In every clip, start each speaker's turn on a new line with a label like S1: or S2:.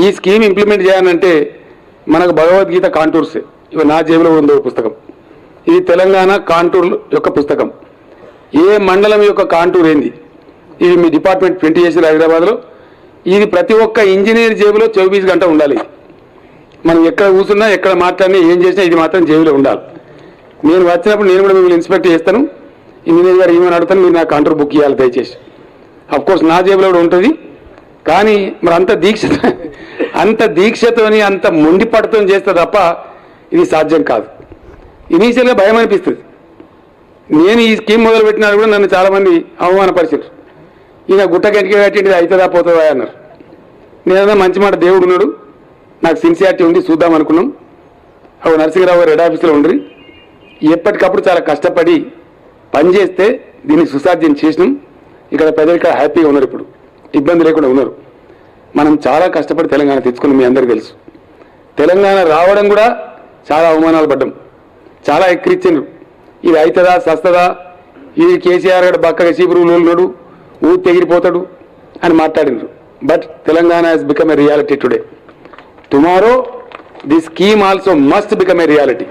S1: ఈ scheme implement చేయాలంటే మనకు భగవద్గీత కాంటూర్స్ ఇవి నా జేబులో ఉందో పుస్తకం. ఇది తెలంగాణ కాంటూర్ యొక్క పుస్తకం. ఏ మండలం యొక్క కాంటూర్ ఏంది? ఇది మీ డిపార్ట్మెంట్ ప్రింట్ చేసిన హైదరాబాద్లో. ఇది ప్రతి ఒక్క ఇంజనీర్ జేబులో చౌబీస్ గంట ఉండాలి. మనం ఎక్కడ కూర్చున్నా ఎక్కడ మాట్లాడినా ఏం చేసినా ఇది మాత్రం జేబులో ఉండాలి. నేను వచ్చినప్పుడు నేను కూడా మిమ్మల్ని ఇన్స్పెక్ట్ చేస్తాను. ఇంజనీర్ గారు ఏమని అడుగుతాను మీరు నా కాంటూర్ బుక్ చేయాలి దయచేసి. అఫ్కోర్స్ నా జేబులో కూడా ఉంటుంది. కానీ మరి అంత దీక్ష అంత దీక్షతోని అంత మొండిపడుతో చేస్తే తప్ప ఇది సాధ్యం కాదు. ఇనీషియల్గా భయం అనిపిస్తుంది. నేను ఈ స్కీమ్ మొదలు పెట్టినా కూడా నన్ను చాలామంది అవమానపరిచారు. ఈయన గుట్టకెంటికి కట్టింది అవుతుందా పోతుందా అన్నారు. నేనన్నా మంచి మాట దేవుడు ఉన్నాడు. నాకు సిన్సియారిటీ ఉంది చూద్దాం అనుకున్నాం. అవి నరసింహరావు గారు హెడ్ ఆఫీస్లో ఉండ్రి. ఎప్పటికప్పుడు చాలా కష్టపడి పనిచేస్తే దీన్ని సుసాధ్యం చేసినాం. ఇక్కడ ప్రజలు ఇక్కడ హ్యాపీగా ఉన్నారు ఇప్పుడు. ఇబ్బంది లేకుండా ఉన్నారు. మనం చాలా కష్టపడి తెలంగాణ తెచ్చుకుని మీ అందరికీ తెలుసు. తెలంగాణ రావడం కూడా చాలా అవమానాలు పడ్డాం. చాలా ఎక్కిరిచ్చిండ్రు. ఇది అవుతుందా సస్తదా? ఇది కేసీఆర్ గడు బక్కగా చీపురు ఉన్నాడు ఊ తెగిరిపోతాడు అని మాట్లాడినారు but Telangana has become a reality today tomorrow the scheme also must become a reality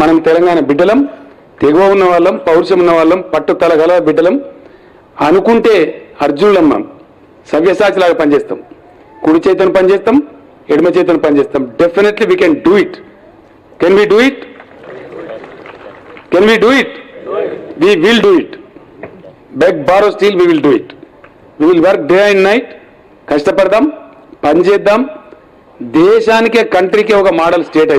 S1: మనం తెలంగాణ బిడ్డలం తెగువ ఉన్న వాళ్ళం పౌరుషం ఉన్న వాళ్ళం పట్టుతల గల బిడ్డలం అనుకుంటే అర్జునులం మనం సవ్యసాచిలాగా పనిచేస్తాం. కుడి చేతిని పనిచేస్తాం ఎడమ చేతిని పనిచేస్తాం. Definitely we can do it can we do it can we do it we will do it beg borrow steal we will do it we will work day and night కష్టపడదాం పనిచేద్దాం దేశానికే కంట్రీకే ఒక మోడల్ స్టేట్